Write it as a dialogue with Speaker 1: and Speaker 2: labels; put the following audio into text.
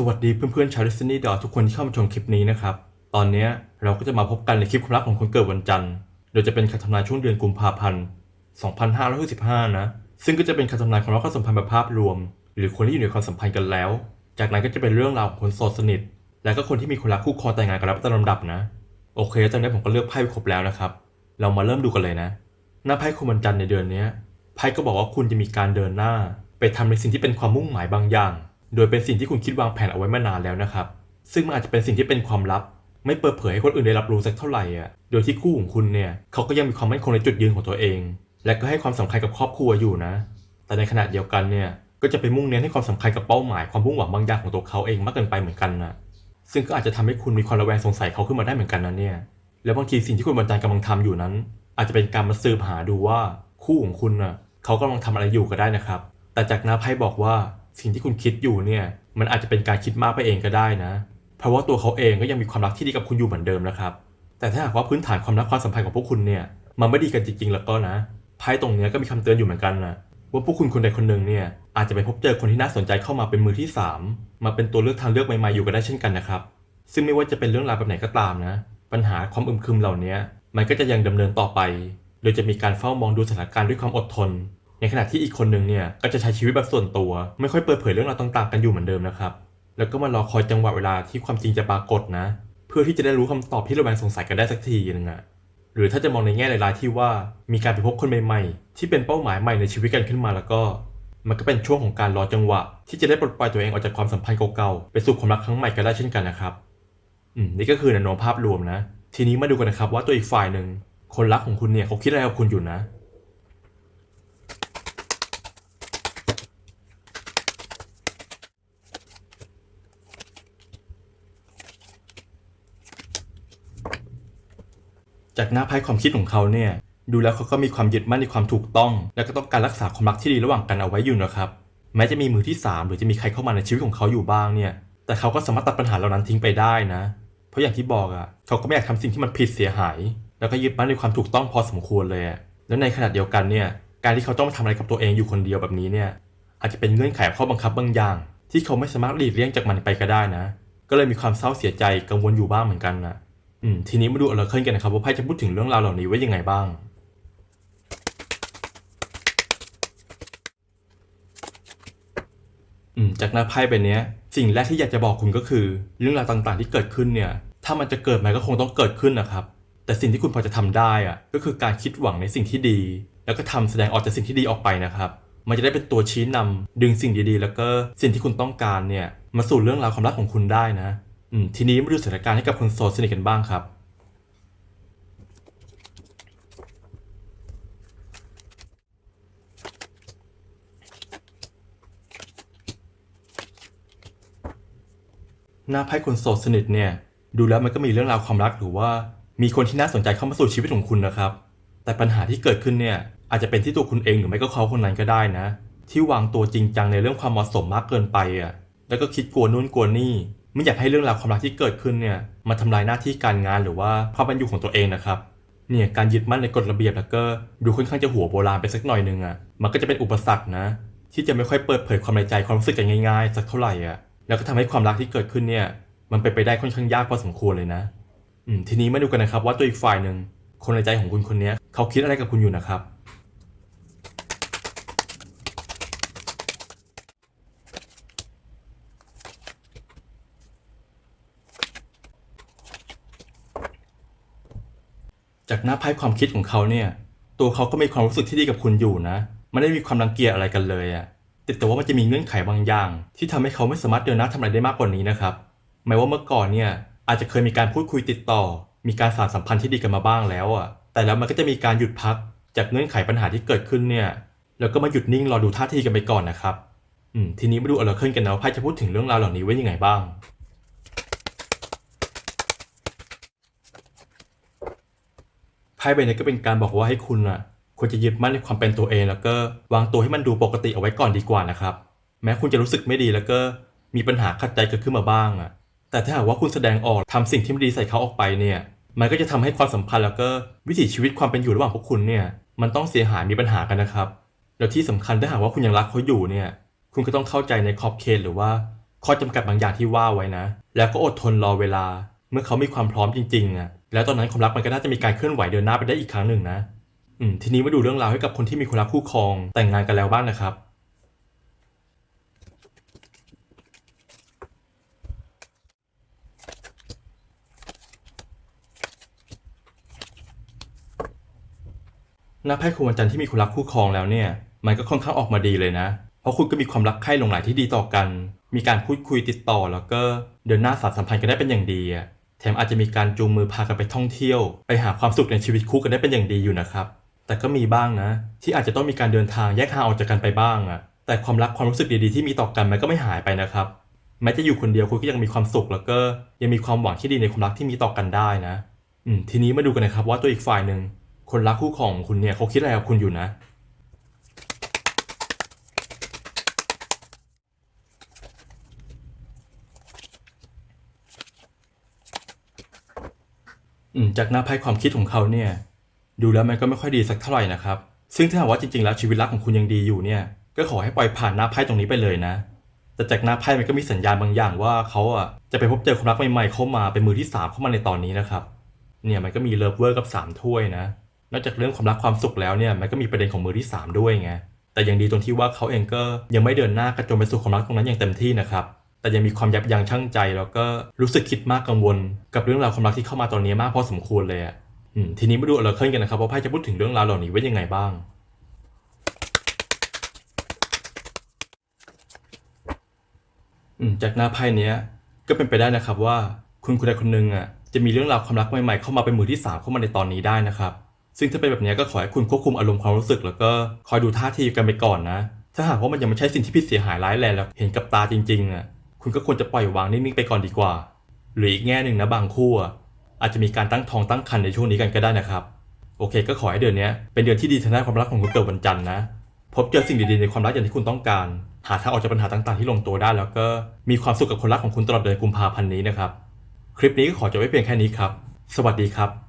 Speaker 1: สวัสดีเพื่อนๆชาวดิสนีย์ดอทุกคนที่เข้ามาชมคลิปนี้นะครับ ตอนนี้เราก็จะมาพบกันในคลิปความรักของคนเกิดวันจันทร์ โดยจะเป็นคำทำนายช่วงเดือนกุมภาพันธ์ 2565 นะ ซึ่งก็จะเป็นคำทำนายความรักความสัมพันธ์แบบภาพรวม หรือคนที่อยู่ในความสัมพันธ์กันแล้ว จากนั้นก็จะเป็นเรื่องราวของคนโสดสนิท และก็คนที่มีคนรักคู่ครองแต่งงานกันแล้วตามลำดับนะ โอเค ตอนนี้ผมก็เลือกไพ่ไปครบแล้วนะครับ เรามาเริ่มดูกันเลยนะ หน้าไพ่คนวันจันทร์ในเดือนนี้ไพ่ก็บอกว่าคุณจะมีการเดินหน้า ไปทำในสิ่งที่เป็นความมุ่งหมายบางอย่าง โดยเป็นสิ่งที่คุณคิดวางแผนเอาไว้มานานแล้วนะครับ ซึ่งมันอาจจะเป็นสิ่งที่เป็นความลับ ไม่เปิดเผยให้คนอื่นได้รับรู้สักเท่าไหร่อะโดยที่คู่ของคุณเนี่ยเขาก็ยังมีความมั่นคงในจุดยืนของตัวเอง และก็ให้ความสำคัญกับครอบครัวอยู่นะ แต่ในขณะเดียวกันเนี่ยก็จะไปมุ่งเน้นให้ความสำคัญกับเป้าหมายความมุ่งหวังบางอย่างของตัวเขาเองมากเกินไปเหมือนกันนะซึ่งก็อาจจะทำให้คุณมีความระแวงสงสัยเขาขึ้นมาได้เหมือนกันนะเนี่ยแล้วบางทีสิ่งที่คุณบรรจันกำลังทำอยู่นั้น อาจจะเป็นการมาสืบหาดูว่าคู่ของคุณน่ะเขากำลังทำอะไรอยู่ก็ได้นะครับ แต่จากน้าไพ่บอกว่า สิ่งที่คุณคิดอยู่เนี่ยมันอาจจะเป็นการคิดมากไปเองก็ได้นะ เพราะว่าตัวเขาเองก็ยังมีความรักที่ดีกับคุณอยู่เหมือนเดิมนะครับ แต่ถ้าหากว่าพื้นฐานความรักความสัมพันธ์ของพวกคุณเนี่ยมันไม่ดีกันจริงๆแล้วก็นะไพ่ตรงเนี้ยก็มีคำเตือนอยู่เหมือนกันนะว่าพวกคุณคนใดคนหนึ่งเนี่ยอาจจะไปพบเจอคนที่น่าสนใจเข้ามาเป็นมือที่สามมาเป็นตัวเลือกทางเลือกใหม่ๆอยู่ก็ได้เช่นกันนะครับ ซึ่งไม่ว่าจะเป็นเรื่องราวแบบไหนก็ตามนะ ปัญหาความอึมครึมเหล่านี้มันก็จะยังดำเนินต่อไป โดยจะมีการเฝ้ามองดูสถานการณ์ด้วยความอดทน ในขณะที่อีกคนหนึ่งเนี่ยก็จะใช้ชีวิตแบบส่วนตัว ไม่ค่อยเปิดเผยเรื่องราวต่างๆ กันอยู่เหมือนเดิมนะครับ แล้วก็มารอคอยจังหวะเวลาที่ความจริงจะปรากฏนะ เพื่อที่จะได้รู้คำตอบที่เระแวงสงสัยกันได้สักทีนึงอะหรือถ้าจะมองในแง่รายๆที่ว่ามีการไปพบคนใหม่ๆ ที่เป็นเป้าหมายใหม่ในชีวิตกันขึ้นมาแล้วก็ มันก็เป็นช่วงของการรอจังหวะ ที่จะได้ปลดปล่อยตัวเองออกจากความสัมพันธ์เก่าๆไปสู่ความรักครั้งใหม่ก็ได้เช่นกันนะครับอืมนี่ก็คือแนวโน้มภาพรวมนะ ทีนี้มาดูกันนะครับว่าตัวอีกฝ่ายหนึ่งคนรักของคุณเนี่ยเขาคิดอะไรกับคุณอยู่นะ จากหน้าไพ่ความคิดของเขาเนี่ยดูแล้วเขาก็มีความยึดมั่นในความถูกต้อง และก็ต้องการรักษาความรักที่ดีระหว่างกันเอาไว้อยู่นะครับแม้จะมีมือที่ 3 หรือจะมีใครเข้ามาในชีวิตของเขาอยู่บ้างเนี่ยแต่เขาก็สามารถตัดปัญหาเหล่านั้นทิ้งไปได้นะ เพราะอย่างที่บอกอะ่ะเขาก็ไม่อยากทำสิ่งที่มันผิดเสียหาย แล้วก็ยึดมั่นในความถูกต้องพอสมควรเลยแล้วในขณะเดียวกันเนี่ยการที่เขาต้องมาทำอะไรกับตัวเองอยู่คนเดียวแบบนี้เนี่ยอาจจะเป็นเงื่อนไขข้อบังคับบางอย่าง ที่เขาไม่สามารถหลีกเลี่ยงจากมันไปก็ได้นะ ก็เลยมีความเศร้าเสียใจกังวลอยู่บ้างเหมือนกันนะ อืมทีนี้มาดูอลาเคิลกันนะครับว่าไพ่จะพูดถึงเรื่องราวเหล่านี้ไว้ยังไงบ้าง อืมจากหน้าไพ่ใบเนี้ยสิ่งแรกที่อยากจะบอกคุณก็คือ เรื่องราวต่างๆที่เกิดขึ้นเนี่ย ถ้ามันจะเกิดมันก็คงต้องเกิดขึ้นนะครับ แต่สิ่งที่คุณพอจะทำได้อะก็คือการคิดหวังในสิ่งที่ดี แล้วก็ทำแสดงออกจากสิ่งที่ดีออกไปนะครับมันจะได้เป็นตัวชี้นำดึงสิ่งดีๆ แล้วก็สิ่งที่คุณต้องการเนี่ย มาสู่เรื่องราวความรักของคุณได้นะ ทีนี้มาดูสถานการณ์ให้กับคนโสดสนิทกันบ้างครับ หน้าไพ่คนโสดสนิทเนี่ย ดูแล้วมันก็มีเรื่องราวความรักหรือว่ามีคนที่น่าสนใจเข้ามาสู่ชีวิตของคุณนะครับ แต่ปัญหาที่เกิดขึ้นเนี่ยอาจจะเป็นที่ตัวคุณเองหรือไม่ก็เขาคนนั้นก็ได้นะ ที่วางตัวจริงจังในเรื่องความเหมาะสมมากเกินไปอะแล้วก็คิดกลัวนู่นกลัวนี่ ไม่อยากให้เรื่องราวความรักที่เกิดขึ้นเนี่ยมาทำลายหน้าที่การงานหรือว่าความเป็นอยู่ของตัวเองนะครับเนี่ยการยึดมั่นในกฎระเบียบแล้วก็ดูค่อนข้างจะหัวโบราณไปสักหน่อยนึงอะมันก็จะเป็นอุปสรรคนะ ที่จะไม่ค่อยเปิดเผยความในใจความรู้สึกกันง่ายๆ สักเท่าไหร่อะแล้วก็ทำให้ความรักที่เกิดขึ้นเนี่ย มันเป็นไปได้ค่อนข้างยากพอสมควรเลยนะอืมทีนี้มาดูกันนะครับว่าตัวอีกฝ่ายหนึ่งคนในใจของคุณคนนี้เขาคิดอะไรกับคุณอยู่นะครับ จากหน้าไพ่ความคิดของเขาเนี่ย ตัวเขาก็มีความรู้สึกที่ดีกับคุณอยู่นะ ไม่ได้มีความรังเกียจอะไรกันเลยอะแต่แต่ว่ามันจะมีเงื่อนไขบางอย่าง ที่ทำให้เขาไม่สามารถเดินหน้าทำอะไรได้มากกว่านี้นะครับแม้ว่าเมื่อก่อนเนี่ยอาจจะเคยมีการพูดคุยติดต่อ มีการสานสัมพันธ์ที่ดีกันมาบ้างแล้วอะแต่แล้วมันก็จะมีการหยุดพักจากเงื่อนไขปัญหาที่เกิดขึ้นเนี่ยแล้วก็มาหยุดนิ่งรอดูท่าทีกันไปก่อนนะครับอืมทีนี้มาดูอลาเคิลกันนะว่าไพ่จะพูดถึงเรื่องราวเหล่านี้ไว้ยังไงบ้าง ไพ่ใบนี้ก็เป็นการบอกว่าให้คุณอะควรจะยึดมั่นในความเป็นตัวเอง แล้วก็วางตัวให้มันดูปกติเอาไว้ก่อนดีกว่านะครับ แม้คุณจะรู้สึกไม่ดีแล้วก็มีปัญหาขัดใจเกิดขึ้นมาบ้างอะ แต่ถ้าหากว่าคุณแสดงออกทำสิ่งที่ไม่ดีใส่เขาออกไปเนี่ย มันก็จะทำให้ความสัมพันธ์แล้วก็วิถีชีวิตความเป็นอยู่ระหว่างพวกคุณเนี่ย มันต้องเสียหายมีปัญหากันนะครับ แล้วที่สำคัญถ้าหากว่าคุณยังรักเขาอยู่เนี่ย คุณก็ต้องเข้าใจในขอบเขตหรือว่าข้อจำกัดบางอย่างที่ว่าไว้นะ แล้วก็อดทนรอเวลา เมื่อเขามีความพร้อมจริงๆอะ แล้วตอนนั้นความรักมันก็น่าจะมีการเคลื่อนไหวเดินหน้าไปได้อีกครั้งหนึ่งนะ อืมทีนี้มาดูเรื่องราวให้กับคนที่มีคนรักคู่ครองแต่งงานกันแล้วบ้างนะครับ หน้าไพ่คุณวันจันทร์ที่มีคนรักคู่ครองแล้วเนี่ย มันก็ค่อนข้างออกมาดีเลยนะ เพราะคุณก็มีความรักใคร่หลงใหลที่ดีต่อกัน มีการพูดคุยติดต่อแล้วก็เดินหน้าสานสัมพันธ์กันได้เป็นอย่างดีอะ แถมอาจจะมีการจูงมือพากันไปท่องเที่ยว ไปหาความสุขในชีวิตคู่กันได้เป็นอย่างดีอยู่นะครับ แต่ก็มีบ้างนะ ที่อาจจะต้องมีการเดินทางแยกทางออกจากกันไปบ้างอะแต่ความรักความรู้สึกดีๆที่มีต่อกันมันก็ไม่หายไปนะครับ แม้จะอยู่คนเดียวคุณก็ยังมีความสุขแล้วก็ยังมีความหวังที่ดีในความรักที่มีต่อกันได้นะ อืมทีนี้มาดูกันนะครับว่าตัวอีกฝ่ายหนึ่งคนรักคู่ของคุณเนี่ยเขาคิดอะไรกับคุณอยู่นะ จากหน้าไพ่ความคิดของเขาเนี่ย ดูแล้วมันก็ไม่ค่อยดีสักเท่าไหร่นะครับ ซึ่งถ้าหากว่าจริงๆแล้วชีวิตรักของคุณยังดีอยู่เนี่ย ก็ขอให้ปล่อยผ่านหน้าไพ่ตรงนี้ไปเลยนะ แต่จากหน้าไพ่มันก็มีสัญญาณบางอย่างว่าเขาอะจะไปพบเจอความรักใหม่ๆเข้ามาเป็นมือที่สามเข้ามาในตอนนี้นะครับ เนี่ยมันก็มีเลิฟเวอร์กับสามถ้วยนะ นอกจากเรื่องความรักความสุขแล้วเนี่ยมันก็มีประเด็นของมือที่สามด้วยไง แต่ยังดีตรงที่ว่าเขาเองก็ยังไม่เดินหน้ากระโจนไปสู่ความรักตรงนั้นอย่างเต็มที่นะครับ แต่ยังมีความยับยั้งชั่งใจ แล้วก็รู้สึกคิดมากกังวล กับเรื่องราวความรักที่เข้ามาตอนนี้มากพอสมควรเลยอะทีนี้มาดูอเร์เคิลกันนะครับว่าไพ่จะพูดถึงเรื่องราวเหล่านี้ไว้ยังไงบ้างอืมจากหน้าไพ่เนี้ย ก็เป็นไปได้นะครับว่าคุณคนใดคนหนึ่งอะจะมีเรื่องราวความรักใหม่ๆเข้ามาเป็นมือที่สามเข้ามาในตอนนี้ได้นะครับ ซึ่งถ้าเป็นแบบนี้ก็ขอให้คุณควบคุมอารมณ์ความรู้สึก แล้วก็คอยดูท่าทีกันไปก่อนนะ ถ้าหากว่ามันยังไม่ใช่สิ่งที่ผิดเสียหายร้ายแรงแล้วเห็นกับตาจริงๆอะ คุณก็ควรจะปล่อยวางนิ่งๆไปก่อนดีกว่า หรืออีกแง่หนึ่งนะบางคู่อาจจะมีการตั้งท้องตั้งครรภ์ในช่วงนี้กันก็ได้นะครับ โอเค ก็ขอให้เดือนนี้เป็นเดือนที่ดีทางด้านความรักของคุณเกิดวันจันทร์นะ พบเจอสิ่งดีๆในความรักอย่างที่คุณต้องการ หาทางออกจากปัญหาต่างๆที่ลงตัวได้ แล้วก็มีความสุขกับคนรักของคุณตลอดเดือนกุมภาพันธ์นี้นะครับ คลิปนี้ก็ขอจบไว้เพียงแค่นี้ครับ สวัสดีครับ